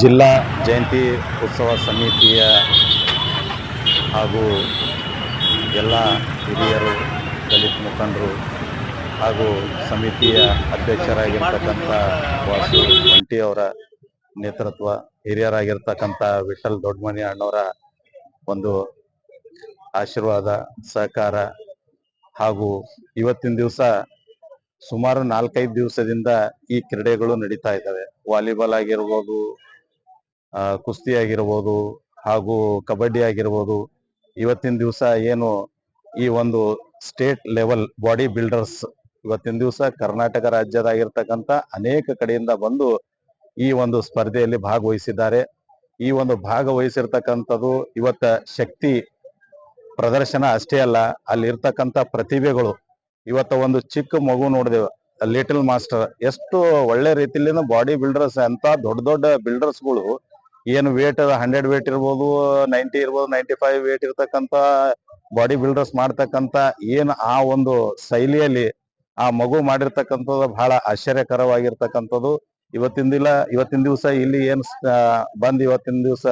ಜಿಲ್ಲಾ ಜಯಂತಿ ಉತ್ಸವ ಸಮಿತಿಯ ಹಾಗೂ ಎಲ್ಲ ಹಿರಿಯರು, ದಲಿತ ಮುಖಂಡರು ಹಾಗೂ ಸಮಿತಿಯ ಅಧ್ಯಕ್ಷರಾಗಿರ್ತಕ್ಕಂಥ ವಾಸು ಅವರ ನೇತೃತ್ವ, ಹಿರಿಯರಾಗಿರ್ತಕ್ಕಂಥ ವಿಠಲ್ ದೊಡ್ಡಮನಿ ಅಣ್ಣವರ ಒಂದು ಆಶೀರ್ವಾದ, ಸಹಕಾರ ಹಾಗೂ ಇವತ್ತಿನ ದಿವಸ ಸುಮಾರು ನಾಲ್ಕೈದು ದಿವಸದಿಂದ ಈ ಕ್ರೀಡೆಗಳು ನಡೀತಾ ಇದ್ದಾವೆ. ವಾಲಿಬಾಲ್ ಆಗಿರ್ಬೋದು ಕುಸ್ತಿ ಆಗಿರ್ಬೋದು ಹಾಗೂ ಕಬಡ್ಡಿ ಆಗಿರ್ಬೋದು. ಇವತ್ತಿನ ದಿವಸ ಏನು ಈ ಒಂದು ಸ್ಟೇಟ್ ಲೆವೆಲ್ ಬಾಡಿ ಬಿಲ್ಡರ್ಸ್ ಇವತ್ತಿನ ದಿವಸ ಕರ್ನಾಟಕ ರಾಜ್ಯದಾಗಿರ್ತಕ್ಕಂಥ ಅನೇಕ ಕಡೆಯಿಂದ ಬಂದು ಈ ಒಂದು ಸ್ಪರ್ಧೆಯಲ್ಲಿ ಭಾಗವಹಿಸಿದ್ದಾರೆ. ಈ ಒಂದು ಭಾಗವಹಿಸಿರ್ತಕ್ಕಂಥದ್ದು ಇವತ್ತ ಶಕ್ತಿ ಪ್ರದರ್ಶನ ಅಷ್ಟೇ ಅಲ್ಲ, ಅಲ್ಲಿರ್ತಕ್ಕಂಥ ಪ್ರತಿಭೆಗಳು ಇವತ್ತ ಒಂದು ಚಿಕ್ಕ ಮಗು ನೋಡಿದೆವು. ಲಿಟಲ್ ಮಾಸ್ಟರ್ ಎಷ್ಟು ಒಳ್ಳೆ ರೀತಿಲಿಂದ ಬಾಡಿ ಬಿಲ್ಡರ್ಸ್ ಅಂತ ದೊಡ್ಡ ದೊಡ್ಡ ಬಿಲ್ಡರ್ಸ್ಗಳು. ಏನು ವೇಟ್ ಹಂಡ್ರೆಡ್ ವೇಟ್ ಇರ್ಬೋದು ನೈಂಟಿ ಇರ್ಬೋದು ನೈಂಟಿ ಫೈವ್ ವೇಟ್ ಇರ್ತಕ್ಕಂತ ಬಾಡಿ ಬಿಲ್ಡರ್ಸ್ ಮಾಡ್ತಕ್ಕಂಥ ಏನು ಆ ಒಂದು ಶೈಲಿಯಲ್ಲಿ ಆ ಮಗು ಮಾಡಿರ್ತಕ್ಕಂಥದ್ದು ಬಹಳ ಆಶ್ಚರ್ಯಕರವಾಗಿರ್ತಕ್ಕಂಥದ್ದು. ಇವತ್ತಿನ ದಿನ, ಇವತ್ತಿನ ದಿವಸ ಇಲ್ಲಿ ಏನ್ ಬಂದ್ ಇವತ್ತಿನ ದಿವಸ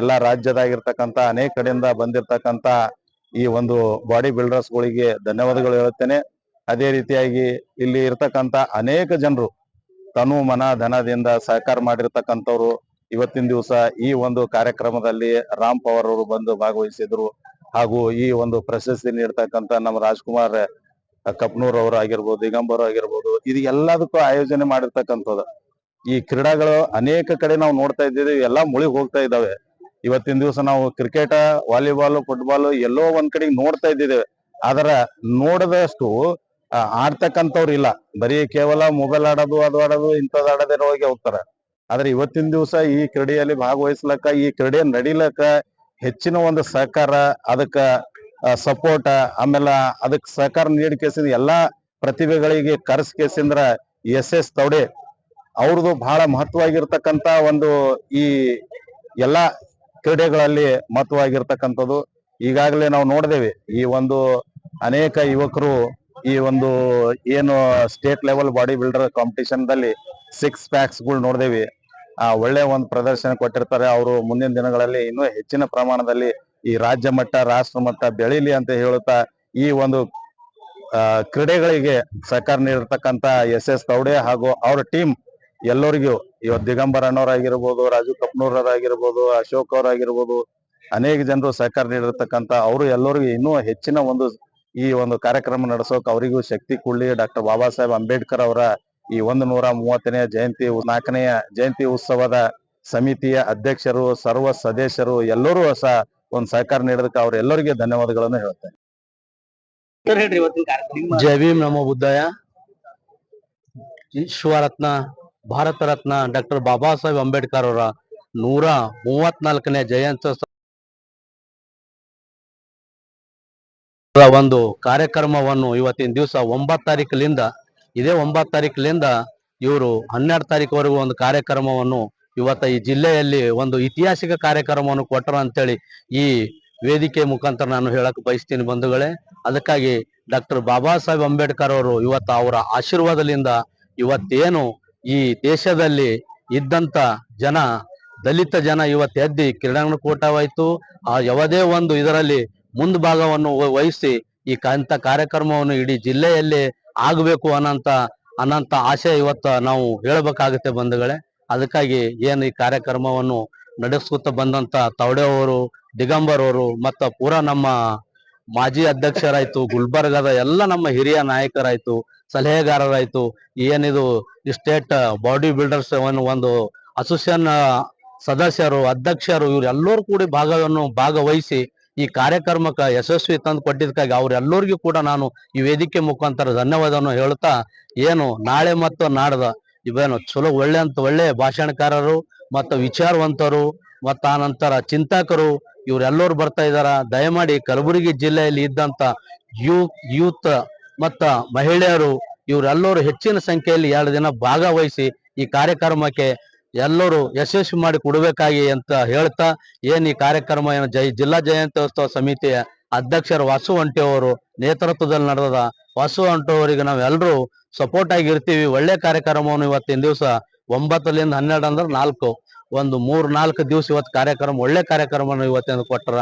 ಎಲ್ಲಾ ರಾಜ್ಯದಾಗಿರ್ತಕ್ಕಂತ ಅನೇಕ ಕಡೆಯಿಂದ ಬಂದಿರ್ತಕ್ಕಂತ ಈ ಒಂದು ಬಾಡಿ ಬಿಲ್ಡರ್ಸ್ ಗಳಿಗೆ ಧನ್ಯವಾದಗಳು ಹೇಳುತ್ತೇನೆ. ಅದೇ ರೀತಿಯಾಗಿ ಇಲ್ಲಿ ಇರ್ತಕ್ಕಂಥ ಅನೇಕ ಜನರು ತನು ಮನ ಧನದಿಂದ ಸಹಕಾರ ಮಾಡಿರ್ತಕ್ಕಂಥವ್ರು ಇವತ್ತಿನ ದಿವಸ ಈ ಒಂದು ಕಾರ್ಯಕ್ರಮದಲ್ಲಿ ರಾಮ್ ಪವರ್ ಅವರು ಬಂದು ಭಾಗವಹಿಸಿದ್ರು. ಹಾಗೂ ಈ ಒಂದು ಪ್ರಶಸ್ತಿ ನೀಡ್ತಕ್ಕಂಥ ನಮ್ಮ ರಾಜ್ಕುಮಾರ್ ಕಪ್ನೂರ್ ಅವರು ಆಗಿರ್ಬೋದು, ದಿಗಂಬರ್ ಆಗಿರ್ಬೋದು, ಇದು ಎಲ್ಲದಕ್ಕೂ ಆಯೋಜನೆ ಮಾಡಿರ್ತಕ್ಕಂಥದ್ದು. ಈ ಕ್ರೀಡೆಗಳು ಅನೇಕ ಕಡೆ ನಾವು ನೋಡ್ತಾ ಇದ್ದೀವಿ, ಎಲ್ಲ ಮುಳುಗಿ ಹೋಗ್ತಾ ಇದ್ದಾವೆ. ಇವತ್ತಿನ ದಿವಸ ನಾವು ಕ್ರಿಕೆಟ್, ವಾಲಿಬಾಲ್, ಫುಟ್ಬಾಲ್ ಎಲ್ಲೋ ಒಂದ್ ಕಡೆ ನೋಡ್ತಾ ಇದ್ದಿದ್ದೇವೆ. ಆದ್ರ ನೋಡದಷ್ಟು ಆಡ್ತಕ್ಕಂಥವ್ರು ಇಲ್ಲ. ಬರೀ ಕೇವಲ ಮೊಬೈಲ್ ಆಡೋದು, ಅದು ಆಡೋದು, ಇಂಥದ್ದು ಆಡೋದೇ ಹೋಗಿ ಹೋಗ್ತಾರ. ಆದ್ರೆ ಇವತ್ತಿನ ದಿವಸ ಈ ಕ್ರೀಡೆಯಲ್ಲಿ ಭಾಗವಹಿಸ್ಲಕ್ಕ, ಈ ಕ್ರೀಡೆ ನಡಿಲಕ್ಕ ಹೆಚ್ಚಿನ ಒಂದು ಸಹಕಾರ, ಅದಕ್ಕ ಸಪೋರ್ಟ್ ಆಮೇಲೆ ಅದಕ್ಕೆ ಸಹಕಾರ ನೀಡಿ ಕೇಸಿಂದ ಎಲ್ಲಾ ಪ್ರತಿಭೆಗಳಿಗೆ ಕರ್ಸ್ ಕೇಸಿಂದ್ರ ಎಸ್ ಎಸ್ ತೌಡೆ ಅವ್ರದ್ದು ಬಹಳ ಮಹತ್ವವಾಗಿರ್ತಕ್ಕಂತ ಒಂದು ಈ ಎಲ್ಲಾ ಕ್ರೀಡೆಗಳಲ್ಲಿ ಮಹತ್ವವಾಗಿರ್ತಕ್ಕಂಥದ್ದು. ಈಗಾಗಲೇ ನಾವು ನೋಡಿದೇವೆ ಈ ಒಂದು ಅನೇಕ ಯುವಕರು ಈ ಒಂದು ಏನು state level body builder competition ದಲ್ಲಿ ಸಿಕ್ಸ್ ಪ್ಯಾಕ್ಸ್ಗಳು ನೋಡಿದೇವಿ. ಆ ಒಳ್ಳೆ ಒಂದು ಪ್ರದರ್ಶನ ಕೊಟ್ಟಿರ್ತಾರೆ. ಅವರು ಮುಂದಿನ ದಿನಗಳಲ್ಲಿ ಇನ್ನೂ ಹೆಚ್ಚಿನ ಪ್ರಮಾಣದಲ್ಲಿ ಈ ರಾಜ್ಯ ಮಟ್ಟ, ರಾಷ್ಟ್ರ ಮಟ್ಟ ಬೆಳೀಲಿ ಅಂತ ಹೇಳುತ್ತಾ ಈ ಒಂದು ಕ್ರೀಡೆಗಳಿಗೆ ಸಹಕಾರ ನೀಡಿರ್ತಕ್ಕಂತ ಎಸ್ ಎಸ್ ತೌಡೆ ಹಾಗೂ ಅವರ ಟೀಮ್ ಎಲ್ಲರಿಗೂ ಇವತ್ತು ದಿಗಂಬರ್ ಅಣ್ಣವರಾಗಿರ್ಬೋದು ರಾಜು ಕಪ್ನೂರ್ ಆಗಿರ್ಬೋದು ಅಶೋಕ್ ಅವರಾಗಿರ್ಬೋದು, ಅನೇಕ ಜನರು ಸಹಕಾರ ನೀಡಿರ್ತಕ್ಕಂತ ಅವರು ಎಲ್ಲರಿಗೂ ಇನ್ನೂ ಹೆಚ್ಚಿನ ಒಂದು ಈ ಒಂದು ಕಾರ್ಯಕ್ರಮ ನಡೆಸೋಕೆ ಅವರಿಗೂ ಶಕ್ತಿ ಕುಳ್ಳಿ ಡಾಕ್ಟರ್ ಬಾಬಾ ಸಾಹೇಬ್ ಅಂಬೇಡ್ಕರ್ ಅವರ ಈ ಒಂದು ನೂರ ಮೂವತ್ತನೇ ಜಯಂತಿ ನಾಲ್ಕನೆಯ ಜಯಂತಿ ಉತ್ಸವದ ಸಮಿತಿಯ ಅಧ್ಯಕ್ಷರು ಸರ್ವ ಸದಸ್ಯರು ಎಲ್ಲರೂ ಸಹ ಒಂದು ಸಹಕಾರ ನೀಡೋದಕ್ಕೆ ಅವರೆಲ್ಲರಿಗೆ ಧನ್ಯವಾದಗಳನ್ನು ಹೇಳ್ತೇನೆ ಜಯ ಹೇಳ್ರಿ ಇವತ್ತಿನ ಕಾರ್ಯಕ್ರಮ. ಜೈ ಭೀಮ್ ನಮೋ ಬುದ್ಧಾಯ. ವಿಶ್ವರತ್ನ ಭಾರತ ರತ್ನ ಡಾಕ್ಟರ್ ಬಾಬಾ ಸಾಹೇಬ್ ಅಂಬೇಡ್ಕರ್ ಅವರ ನೂರ ಮೂವತ್ನಾಲ್ಕನೇ ಜಯಂತ್ಯೋತ್ಸವ. ಒಂದು ಕಾರ್ಯಕ್ರಮವನ್ನು ಇವತ್ತಿನ ದಿವಸ ಒಂಬತ್ತು ತಾರೀಕಲಿಂದ ಇದೇ ಒಂಬತ್ತು ತಾರೀಕಲಿಂದ ಇವರು ಹನ್ನೆರಡು ತಾರೀಕುವರೆಗೂ ಒಂದು ಕಾರ್ಯಕ್ರಮವನ್ನು ಇವತ್ತ ಈ ಜಿಲ್ಲೆಯಲ್ಲಿ ಒಂದು ಐತಿಹಾಸಿಕ ಕಾರ್ಯಕ್ರಮವನ್ನು ಕೊಟ್ಟರು ಅಂತೇಳಿ ಈ ವೇದಿಕೆ ಮುಖಾಂತರ ನಾನು ಹೇಳಕ್ ಬಯಸ್ತೀನಿ ಬಂಧುಗಳೇ. ಅದಕ್ಕಾಗಿ ಡಾಕ್ಟರ್ ಬಾಬಾ ಸಾಹೇಬ್ ಅಂಬೇಡ್ಕರ್ ಅವರು ಇವತ್ತು ಅವರ ಆಶೀರ್ವಾದದಿಂದ ಇವತ್ತೇನು ಈ ದೇಶದಲ್ಲಿ ಇದ್ದಂತ ಜನ, ದಲಿತ ಜನ ಇವತ್ತು ಎದ್ದಿ ಕ್ರೀಡಾಂಗಣಕೂಟವಾಯ್ತು ಆ ಯಾವುದೇ ಒಂದು ಇದರಲ್ಲಿ ಮುಂದ್ ಭಾಗವನ್ನು ವ- ವಹಿಸಿ ಈ ಕಂತ ಕಾರ್ಯಕ್ರಮವನ್ನು ಇಡೀ ಜಿಲ್ಲೆಯಲ್ಲಿ ಆಗಬೇಕು ಅನ್ನಂತ ಅನ್ನಂತ ಆಶೆ ಇವತ್ತು ನಾವು ಹೇಳಬೇಕಾಗುತ್ತೆ ಬಂಧುಗಳೇ. ಅದಕ್ಕಾಗಿ ಏನು ಈ ಕಾರ್ಯಕ್ರಮವನ್ನು ನಡೆಸ್ಕೊತ ಬಂದಂತ ತವಡೆ ಅವರು ದಿಗಂಬರ್ ಅವರು ಮತ್ತ ಪೂರಾ ನಮ್ಮ ಮಾಜಿ ಅಧ್ಯಕ್ಷರಾಯ್ತು, ಗುಲ್ಬರ್ಗದ ಎಲ್ಲ ನಮ್ಮ ಹಿರಿಯ ನಾಯಕರಾಯ್ತು, ಸಲಹೆಗಾರರಾಯ್ತು, ಏನಿದು ಸ್ಟೇಟ್ ಬಾಡಿ ಬಿಲ್ಡರ್ಸ್ ಒಂದು ಅಸೋಸಿಯೇಷನ್ ಸದಸ್ಯರು, ಅಧ್ಯಕ್ಷರು ಇವರೆಲ್ಲರೂ ಕೂಡಿ ಭಾಗವನ್ನು ಭಾಗವಹಿಸಿ ಈ ಕಾರ್ಯಕ್ರಮಕ್ಕೆ ಯಶಸ್ವಿ ತಂದು ಕೊಟ್ಟಿದ್ದಕ್ಕಾಗಿ ಅವರೆಲ್ಲರಿಗೂ ಕೂಡ ನಾನು ಈ ವೇದಿಕೆ ಮುಖಾಂತರ ಧನ್ಯವಾದವನ್ನು ಹೇಳ್ತಾ, ಏನು ನಾಳೆ ಮತ್ತು ನಾಡ್ದ ಇವೇನು ಚಲೋ ಒಳ್ಳೆ ಅಂತ ಒಳ್ಳೆ ಭಾಷಣಕಾರರು ಮತ್ತು ವಿಚಾರವಂತರು ಮತ್ತು ಆನಂತರ ಚಿಂತಕರು ಇವರೆಲ್ಲರೂ ಬರ್ತಾ ಇದಾರ. ದಯಮಾಡಿ ಕಲಬುರಗಿ ಜಿಲ್ಲೆಯಲ್ಲಿ ಇದ್ದಂತ ಯೂ, ಯೂತ್ ಮತ್ತ ಮಹಿಳೆಯರು ಇವರೆಲ್ಲರೂ ಹೆಚ್ಚಿನ ಸಂಖ್ಯೆಯಲ್ಲಿ ಎರಡು ದಿನ ಭಾಗವಹಿಸಿ ಈ ಕಾರ್ಯಕ್ರಮಕ್ಕೆ ಎಲ್ಲರೂ ಯಶಸ್ವಿ ಮಾಡಿ ಕೊಡಬೇಕಾಗಿ ಅಂತ ಹೇಳ್ತಾ ಏನ್ ಈ ಕಾರ್ಯಕ್ರಮ ಏನು ಜೈ ಜಿಲ್ಲಾ ಜಯಂತ್ಯೋತ್ಸವ ಸಮಿತಿಯ ಅಧ್ಯಕ್ಷರು ವಾಸು ಅಂಟಿ ಅವರು ನೇತೃತ್ವದಲ್ಲಿ ನಡೆದ ವಾಸು ಅವರಿಗೆ ನಾವೆಲ್ಲರೂ ಸಪೋರ್ಟ್ ಆಗಿ ಇರ್ತೀವಿ. ಒಳ್ಳೆ ಕಾರ್ಯಕ್ರಮವನ್ನು ಇವತ್ತಿನ ದಿವಸ ಒಂಬತ್ತರಿಂದ ಹನ್ನೆರಡು ಅಂದ್ರೆ ನಾಲ್ಕು, ಒಂದು ಮೂರ್ ನಾಲ್ಕು ದಿವಸ ಇವತ್ತು ಕಾರ್ಯಕ್ರಮ, ಒಳ್ಳೆ ಕಾರ್ಯಕ್ರಮ ಇವತ್ತಿನ ಕೊಟ್ಟರ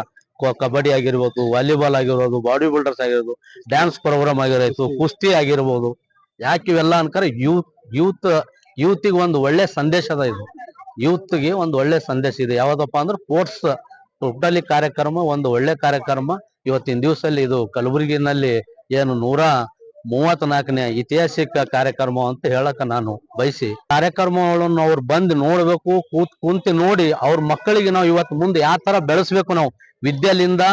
ಕಬಡ್ಡಿ ಆಗಿರ್ಬೋದು, ವಾಲಿಬಾಲ್ ಆಗಿರ್ಬೋದು, ಬಾಡಿ ಬಿಲ್ಡರ್ಸ್ ಆಗಿರ್ಬೋದು ಡ್ಯಾನ್ಸ್ ಪ್ರೋಗ್ರಾಮ್ ಆಗಿರೋದು ಕುಸ್ತಿ ಆಗಿರ್ಬೋದು. ಯಾಕೆ ಇವೆಲ್ಲ ಅನ್ಕರೆ ಯೂತ್ ಯೂತ್ ಯೂತಿಗೆ ಒಂದು ಒಳ್ಳೆ ಸಂದೇಶ ಅದ ಇದು. ಯೂತ್ಗೆ ಒಂದು ಒಳ್ಳೆ ಸಂದೇಶ ಇದೆ. ಯಾವ್ದಪ್ಪ ಅಂದ್ರೆ ಸ್ಪೋರ್ಟ್ಸ್ ಟೋಟಲಿ ಕಾರ್ಯಕ್ರಮ, ಒಂದು ಒಳ್ಳೆ ಕಾರ್ಯಕ್ರಮ. ಇವತ್ತಿನ ದಿವಸಲ್ಲಿ ಇದು ಕಲಬುರಗಿನಲ್ಲಿ ಏನು ನೂರ ಮೂವತ್ನಾಲ್ಕನೇ ಐತಿಹಾಸಿಕ ಕಾರ್ಯಕ್ರಮ ಅಂತ ಹೇಳಕ ನಾನು ಬಯಸಿ. ಕಾರ್ಯಕ್ರಮಗಳನ್ನು ಅವ್ರು ಬಂದು ನೋಡ್ಬೇಕು, ಕೂತ್ ಕುಂತು ನೋಡಿ ಅವ್ರ ಮಕ್ಕಳಿಗೆ ನಾವು ಇವತ್ತು ಮುಂದೆ ಯಾವ ತರ ಬೆಳೆಸ್ಬೇಕು ನಾವು. ವಿದ್ಯೆಲಿಂದ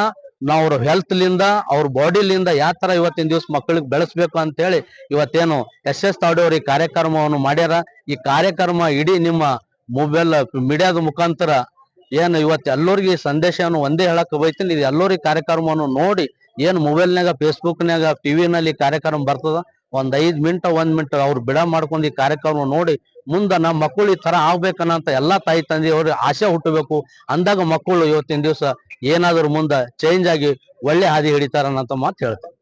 ನಾವು ಅವ್ರ ಹೆಲ್ತ್ ಲಿಂದ, ಅವ್ರ ಬಾಡಿಲಿಂದ ಯಾವ ತರ ಇವತ್ತಿನ ದಿವಸ ಮಕ್ಕಳಿಗೆ ಬೆಳೆಸ್ಬೇಕು ಅಂತ ಹೇಳಿ ಇವತ್ತೇನು ಎಸ್ ಎಸ್ ತಾವಡಿಯವರು ಈ ಕಾರ್ಯಕ್ರಮವನ್ನು ಮಾಡ್ಯಾರ. ಈ ಕಾರ್ಯಕ್ರಮ ಇಡೀ ನಿಮ್ಮ ಮೊಬೈಲ್ ಮೀಡಿಯಾದ ಮುಖಾಂತರ ಏನು ಇವತ್ತು ಎಲ್ಲರಿಗೆ ಸಂದೇಶವನ್ನು ಒಂದೇ ಹೇಳಕ್ ಬೈತೀನಿ. ಇದು ಎಲ್ಲರಿಗೆ ಕಾರ್ಯಕ್ರಮವನ್ನು ನೋಡಿ ಏನ್ ಮೊಬೈಲ್ನಾಗ ಫೇಸ್ಬುಕ್ನಾಗ ಟಿವಿನಲ್ಲಿ ಕಾರ್ಯಕ್ರಮ ಬರ್ತದ? ಒಂದ್ ಐದ್ ಮಿನಿಟ್ ಒಂದ್ ಮಿನಿಟ್ ಅವ್ರು ಬಿಡ ಮಾಡ್ಕೊಂಡು ಈ ಕಾರ್ಯಕ್ರಮ ನೋಡಿ ಮುಂದ ನಮ್ಮ ಮಕ್ಕಳು ಈ ತರ ಆಗ್ಬೇಕನ್ನಂತ ಎಲ್ಲಾ ತಾಯಿ ತಂದೆ ಅವ್ರಿಗೆ ಆಸೆ ಹುಟ್ಟಬೇಕು. ಅಂದಾಗ ಮಕ್ಕಳು ಇವತ್ತಿನ ದಿವಸ ಏನಾದ್ರು ಮುಂದ ಚೇಂಜ್ ಆಗಿ ಒಳ್ಳೆ ಹಾದಿ ಹಿಡಿತಾರ ಅನ್ನೋಂತ ಮಾತು ಹೇಳ್ತಾರೆ